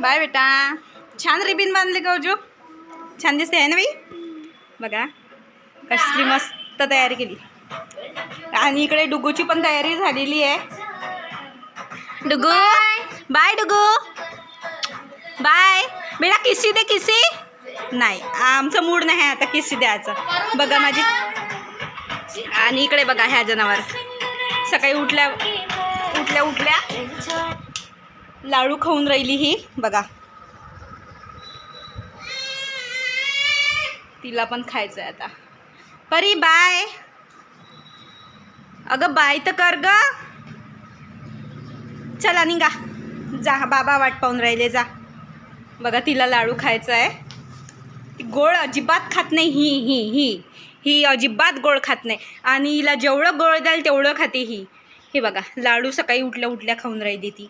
Bye बेटा छान ribbon बांधली का छान दिसते आहे ना बाई बघा कसली मस्त तयारी केली आणि इकडे डुगूची पण तयारी झालेली आहे डुगू बाय डुगू बाय बेटा किसी दे किसी नाही आमचं मूड नाही आता किसी द्यायचं बघा माझी आणि इकडे बघा ह्या जनावर सकाळी उठल्या उठल्या उठल्या लाडू खाऊन राहिली ही. बघा. तिला पण खायचं आहे आता. परी बाय. अगं बाय तर कर ग. चला निघा. जा बाबा वाट पाहून राहिले जा. बघा तिला लाडू खायचा आहे ती गोड अजिबात खात नाही ही ही ही. ही अजिबात गोळ खात नाही. आणि हिला जेवढं गोळ द्याल तेवढं खाते ही. हे बघा लाडू सकाळी उठल्या उठल्या खाऊन राहिली ती.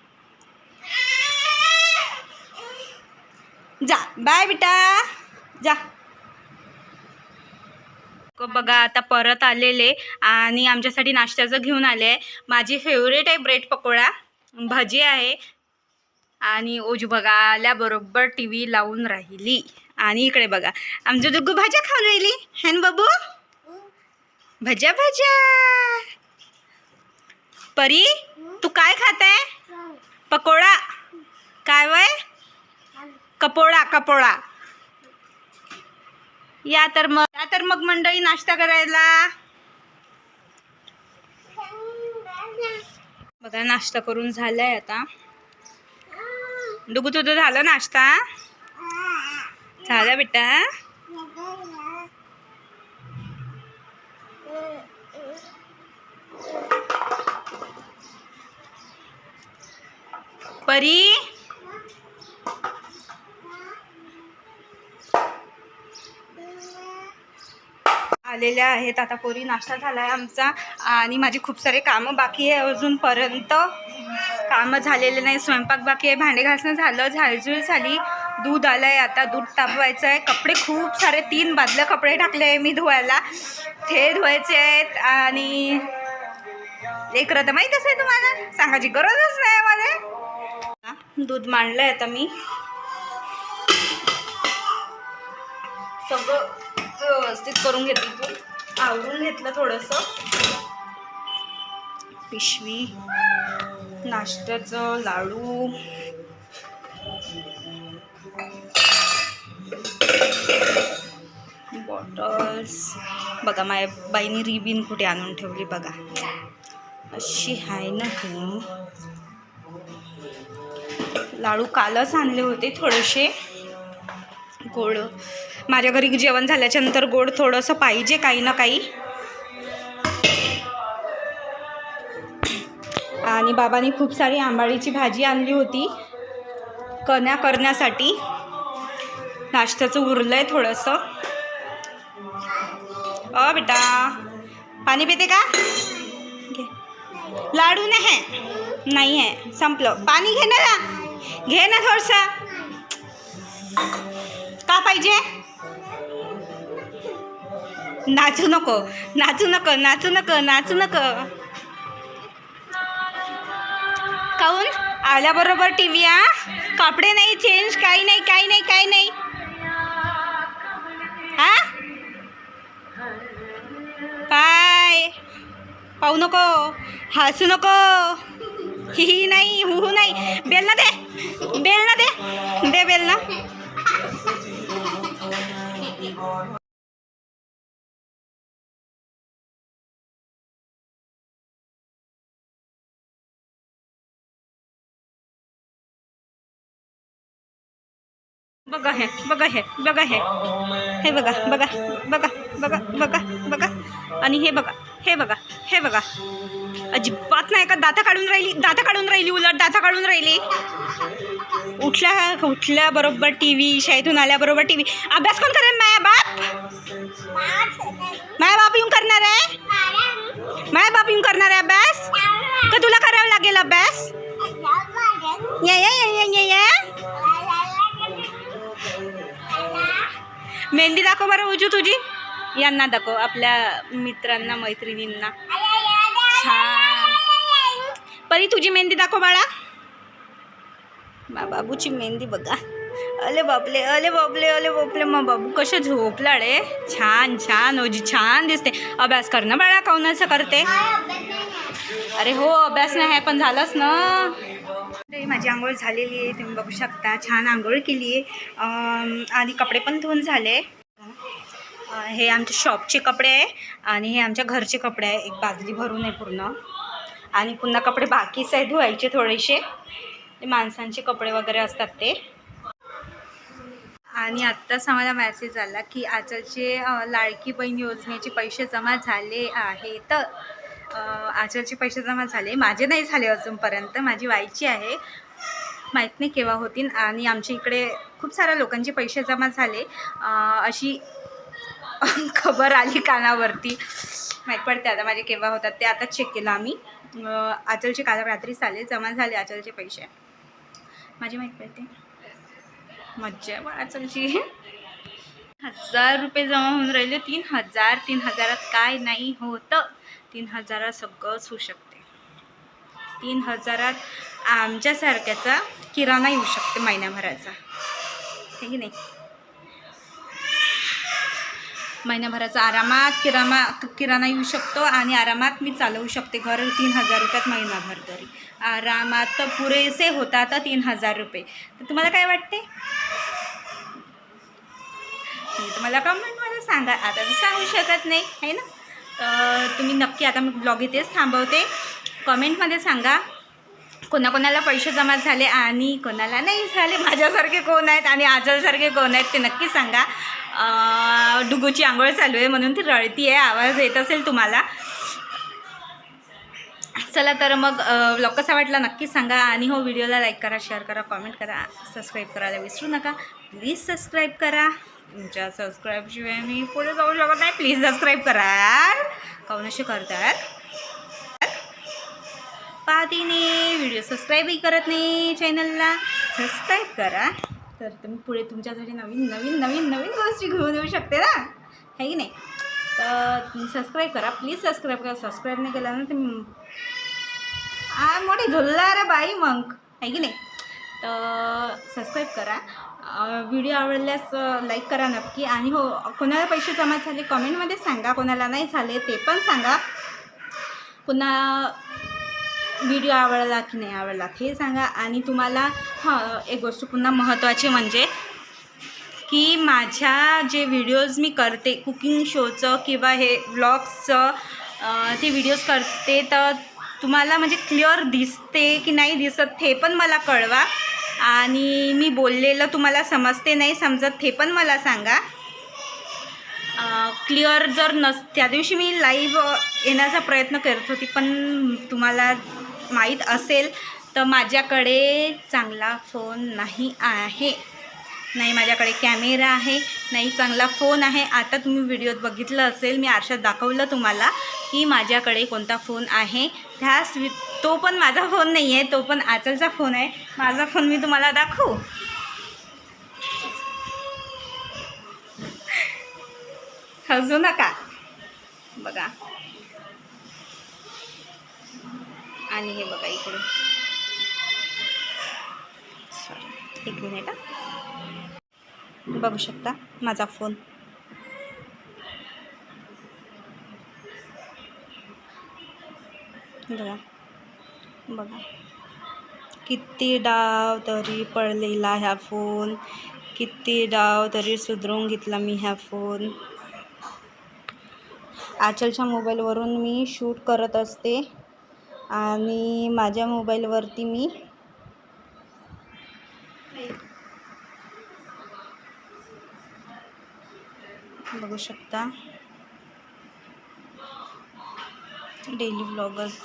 जा. बाय बेटा. जा. बघा आता परत आलेले आणि आमच्यासाठी नाश्त्याचं घेऊन आले. आहे माझी फेवरेट आहे ब्रेड पकोडा. भजी आहे. आणि ओजू बघा आल्याबरोबर टी व्ही लावून राहिली. आणि इकडे बघा आमच्या दुग्गू भाज्या खाऊन राहिली. है बाबू? भज्या भज्या. परी तू काय खात आहे पकोडा. काय वय? कपोडा कपोडा. या तर मग या तर मग मंडळी नाश्ता करायला. बघा नाश्ता करून झालाय आता. डुगू तुझं झालं नाश्ता? झाला बेटा. परी. आलेल्या आहेत. आता पोरी नाश्ता झाला आहे आमचा. आणि माझी खूप सारे कामं बाकी आहे. अजूनपर्यंत कामं झालेले नाही. स्वयंपाक बाकी आहे. भांडे घासणं झालं. झालझूल झाली. दूध आलं आहे आता दूध तापवायचं आहे. कपडे खूप सारे तीन बादलं कपडे टाकले आहे मी धुवायला. ते धुवायचे आहेत. आणि एक तर माहीतच आहे तुम्हाला? सांगायची गरजच नाही मला. दूध मांडलं आहे आता मी. सगळं व्यवस्थित करून घेतलं तू. आवरून घेतलं थोडंसं. पिशवी नाश्त्याचं लाडू. बॉटल्स. बघा माझ्या बाईनी रिबीन कुठे आणून ठेवली बघा. अशी आहे ना ही. लाडू कालच आणले होते थोडेसे गोड. माझ्या घरी जेवण झाल्याच्यानंतर गोड थोडंसं पाहिजे काही ना काही. आणि बाबांनी खूप सारी आंबाडीची भाजी आणली होती कण्या करण्यासाठी. नाश्त्याचं उरलं आहे थोडंसं. अ बेटा पाणी पिते का? लाडू नाही आहे. नाही आहे. संपलं. पाणी घे ना. घे ना थोडंसं. का पाहिजे? नाचू नको नाचू नको नाचू नको नाचू नको. काऊन? आल्याबरोबर टी व्ही आ कपडे नाही चेंज काही नाही काही नाही काही नाही. हा? पाय. पाहू नको. हसू नको. ही नाही हु नाही. बेल ना दे. बेल ना दे. दे बेल ना. बघा हे बघा हे बघा हे. हे बघा बघा बघा बघा बघा बघा. आणि हे बघा हे बघा हे बघा. अजिबात नाही का दाता काढून राहिली दाता काढून राहिली उलट दाता काढून राहिली. उठल्या उठल्या बरोबर टी व्ही शाळेतून आल्याबरोबर टी व्ही अभ्यास कोण करेल माया बाप? माया बाप येऊन करणार आहे? माया बाप येऊन करणार आहे अभ्यास? का तुला करावा लागेल अभ्यास? या ये या मेहंदी दाखव बरं उजू तुझी. यांना दाखव आपल्या मित्रांना मैत्रिणींना. छान. परी तुझी मेहंदी दाखव बाळा. मा बाबूची मेहंदी बघा. अले बापले अले बापले अले बापले मा बाबू कसं झोपला रे छान छान ओजी छान दिसते. अभ्यास कर ना बाळा काऊनाचं करते? अरे हो अभ्यास नाही आहे पण झालंच ना. माझी आंघोळ झालेली आहे तुम्ही बघू शकता. छान आंघोळ केली आहे. आणि कपडे पण धुवून झाले. हे आमच्या शॉपचे कपडे आहे आणि हे आमच्या घरचे कपडे आहे. एक बादली भरून आहे पूर्ण. आणि पुन्हा कपडे बाकीच आहे धुवायचे थोडेसे. ते माणसांचे कपडे वगैरे असतात ते. आणि आत्ताच आम्हाला मॅसेज आला की आजचे लाडकी बहीण योजनेचे पैसे जमा झाले आहेत. अं, आजचे पैसे जमा झाले. माझे नाही झाले अजूनपर्यंत. माझी व्हायची आहे. माहीत नाही केव्हा होतील. आणि आमच्या इकडे खूप साऱ्या लोकांचे पैसे जमा झाले. अशी खबर आली कानावरती. माहीत पडते आता माझे केव्हा होतात ते आता चेक केलं आम्ही. आचलचे काल रात्री चालले जमा झाले आचलचे पैसे. माझी माहीत पडते. मज्जा पण आचलची. हजार रुपये जमा होऊन राहिले तीन हजार तीन हजारात काय नाही होतं. तीन हजारात सगळंच होऊ शकते. तीन हजारात आमच्यासारख्याचा किराणा येऊ शकते महिन्याभराचा हे की नाही? महिन्याभराचा आरामात किरामा किराणा येऊ शकतो आणि आरामात मी चालवू शकते. घर तीन हजार रुपयात महिनाभर तरी. आरामात पुरेसे होतात तीन हजार रुपये. तर तुम्हाला काय वाटते? तुम्ही तुम्हाला कमेंटमध्ये सांगा. आता तर सांगू शकत नाही आहे ना? तर तुम्ही नक्की आता मी ब्लॉग इथेच थांबवते. कमेंटमध्ये सांगा. कोणाकोणाला पैसे जमा झाले आणि कोणाला नाही झाले? माझ्यासारखे कोण आहेत आणि आजलसारखे कोण आहेत ते नक्की सांगा. डुगूची आंघोळ चालू आहे म्हणून ती रळती आहे. आवाज येत असेल तुम्हाला. चला तर मग ब्लॉग कसा वाटला नक्की सांगा आणि हो व्हिडिओला लाईक करा शेअर करा कॉमेंट करा सबस्क्राईब करायला विसरू नका. प्लीज सबस्क्राईब करा. तुमच्या सबस्क्राईबशिवाय मी पुढे जाऊ शकत नाही. प्लीज सबस्क्राईब करा. यार काऊन असे करतात? पाहते नाही व्हिडिओ सबस्क्राईबही करत नाही चॅनलला सबस्क्राईब करा. तर तुम्ही पुढे तुमच्यासाठी नवीन नवीन नवीन नवीन गोष्टी घेऊन येऊ शकते ना. आहे की नाही? तर तुम्ही सबस्क्राईब करा. प्लीज सबस्क्राईब करा. सबस्क्राईब नाही केला ना तुम्ही आ मोठी झुलला रे बाई मग. आहे की नाही? तर सबस्क्राईब करा. व्हिडिओ आवडल्यास लाईक करा नक्की. आणि हो कोणाला पैसे जमा झाले कमेंटमध्ये सांगा. कोणाला नाही झाले ते पण सांगा. पुन्हा व्हिडिओ आवडला की नाही आवडला हे सांगा. आणि तुम्हाला हां एक गोष्ट पुन्हा महत्त्वाची म्हणजे की माझ्या जे व्हिडिओज मी करते कुकिंग शोचं किंवा हे व्लॉग्सचं ते व्हिडिओज करते तर तुम्हाला म्हणजे क्लिअर दिसते की नाही दिसत हे पण मला कळवा. आणि मी बोललेलं तुम्हाला समजते नाही समजत हे पण मला सांगा. क्लिअर जर नस त्या दिवशी मी लाईव्ह येण्याचा प्रयत्न करत होती पण तुम्हाला माहीत असेल तर माझ्याकडे चांगला फोन नाही आहे. नाही माझ्याकडे कॅमेरा आहे नाही चांगला फोन आहे. आता तुम्ही व्हिडिओत बघितलं असेल मी आरशात दाखवलं तुम्हाला की माझ्याकडे कोणता फोन आहे. त्यास तो पण माझा फोन नाही आहे तो पण आचलचा फोन आहे. माझा फोन मी तुम्हाला दाखवू? हसू नका. बघा. आणि हे बघा इकडून सॉरी एक मिनिट हा. बघू शकता माझा फोन बघा. बघा. किती डाव तरी पडलेला ह्या फोन किती डाव तरी सुधरून घेतला मी ह्या फोन आचलच्या मोबाईलवरून मी शूट करत असते. आणि माझ्या मोबाईलवरती मी बघू शकता. डेली ब्लॉगर्स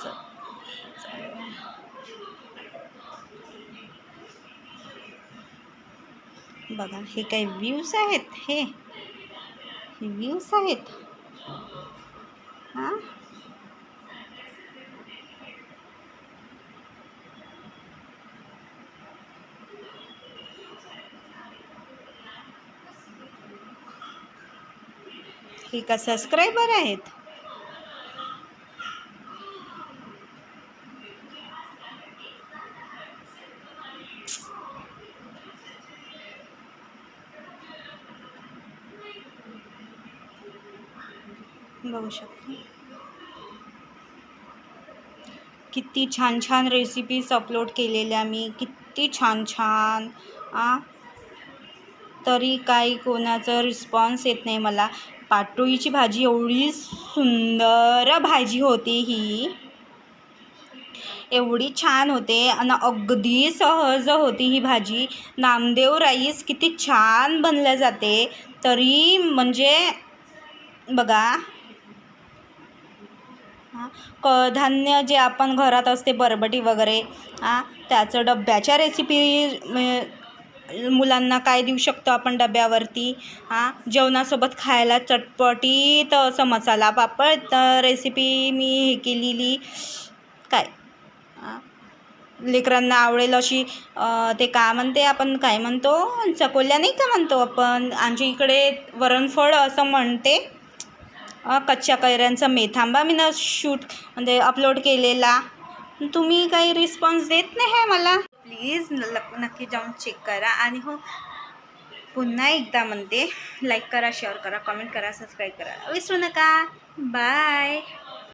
बघा हे काही व्ह्यूज आहेत? हे व्ह्यूज आहेत. हां? की का सबस्क्रायबर आहेत? बघू शकतो. किती छान छान रेसिपीज अपलोड केलेल्या मी. किती छान छान आ. तरी काही कोणाचा रिस्पॉन्स येत नाही मला. पाटोळीची भाजी एवढी सुंदर भाजी होती ही. एवढी छान होते आणि अगदी सहज होती ही भाजी. नामदेव राईस किती छान बनल्या जाते. तरी म्हणजे बघा. कधान्य कडधान्य जे आपण घरात असते बरबटी वगैरे हां त्याचं डब्याच्या रेसिपी मुलांना काय देऊ शकतो आपण डब्यावरती? हां? जेवणासोबत खायला चटपटीत असं मसाला पापड तर रेसिपी मी हे केलेली काय? लेकरांना आवडेल अशी ते का म्हणते आपण काय म्हणतो? चकोल्या नाही का म्हणतो आपण? आमच्या इकडे वरणफळ असं म्हणते. कच्च्या कैऱ्यांचा मेथांबा मी न शूट म्हणजे अपलोड केलेला. तुम्ही काही रिस्पॉन्स देत नाही आहे मला? प्लीज नक्की जाऊन चेक करा. आणि हो पुन्हा एकदा म्हणते लाईक करा शेअर करा कमेंट करा सबस्क्राईब करा. विसरू नका. बाय